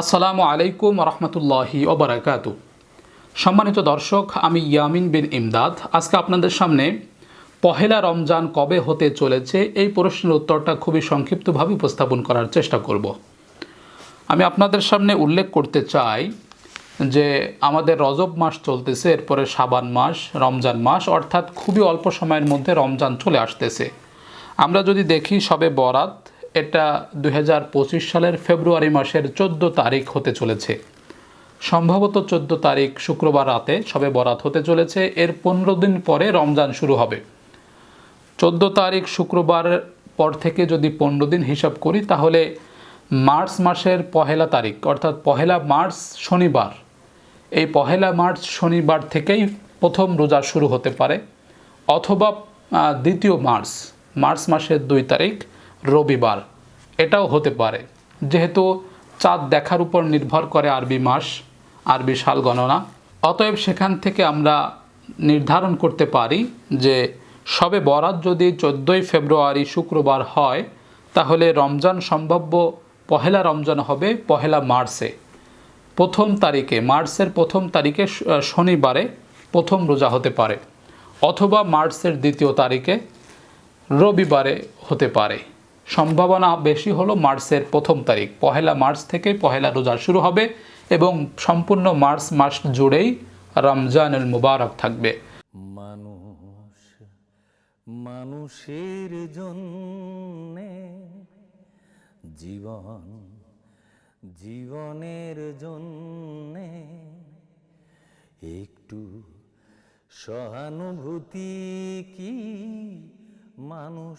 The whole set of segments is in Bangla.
আসসালামু আলাইকুম রহমতুল্লাহি ওবরাকাতু। সম্মানিত দর্শক, আমি ইয়ামিন বিন ইমদাদ। আজকে আপনাদের সামনে পহেলা রমজান কবে হতে চলেছে এই প্রশ্নের উত্তরটা খুবই সংক্ষিপ্তভাবে উপস্থাপন করার চেষ্টা করব। আমি আপনাদের সামনে উল্লেখ করতে চাই যে আমাদের রজব মাস চলতেছে, এরপরে সাবান মাস, রমজান মাস, অর্থাৎ খুবই অল্প সময়ের মধ্যে রমজান চলে আসতেছে। আমরা যদি দেখি সবে বরাত এটা দু হাজার পঁচিশ সালের ফেব্রুয়ারি মাসের চোদ্দ তারিখ হতে চলেছে। সম্ভবত চোদ্দ তারিখ শুক্রবার রাতে সবে বরাত হতে চলেছে। এর পনেরো দিন পরে রমজান শুরু হবে। চোদ্দ তারিখ শুক্রবার পর থেকে যদি পনেরো দিন হিসাব করি, তাহলে মার্চ মাসের পহেলা তারিখ, অর্থাৎ পহেলা মার্চ শনিবার। এই পহেলা মার্চ শনিবার থেকেই প্রথম রোজা শুরু হতে পারে। অথবা দ্বিতীয় মার্চ মার্চ মাসের দুই তারিখ রবিবার। এটাও হতে পারে। যেহেতু চাঁদ দেখার উপর নির্ভর করে আরবি মাস, আরবি সাল গণনা। অতএব সেখান থেকে আমরা নির্ধারণ করতে পারি যে সবে বরাত যদি চোদ্দোই ফেব্রুয়ারি শুক্রবার হয়, তাহলে রমজান সম্ভাব্য পহেলা রমজান হবে পহেলা মার্চে। প্রথম তারিখে, মার্চের প্রথম তারিখে শনিবারে প্রথম রোজা হতে পারে। অথবা মার্চের দ্বিতীয় তারিখে রবিবারে হতে পারে। সম্ভাবনা বেশি হলো মার্চের প্রথম তারিখ। পহেলা মার্চ থেকে পহেলা রোজা শুরু হবে এবং সম্পূর্ণ মার্চ মাস জুড়েই রমজানুল মুবারক থাকবে। মানুষ, মানুষের জন্যে জীবন, জীবনের জন্যে একটু সহানুভূতি কি? মানুষ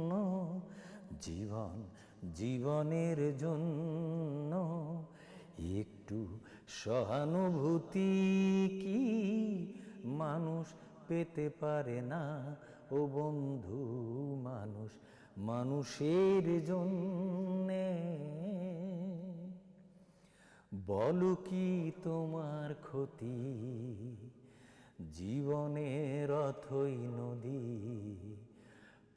জীবন, জীবনের জন্য একটু সহানুভূতি কি মানুষ পেতে পারে না? ও বন্ধু, মানুষ, মানুষের জন্যে। বলো কি তোমার ক্ষতি? জীবনের রথই নদী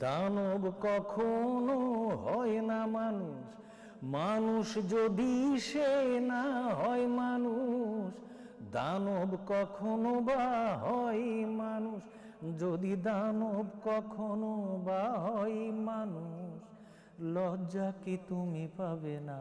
দানব কখনো হয় না মানুষ। মানুষ যদি সে না হয় মানুষ, দানব কখনো বা হয় মানুষ। যদি দানব কখনো বা হয় মানুষ, লজ্জা কি তুমি পাবে না?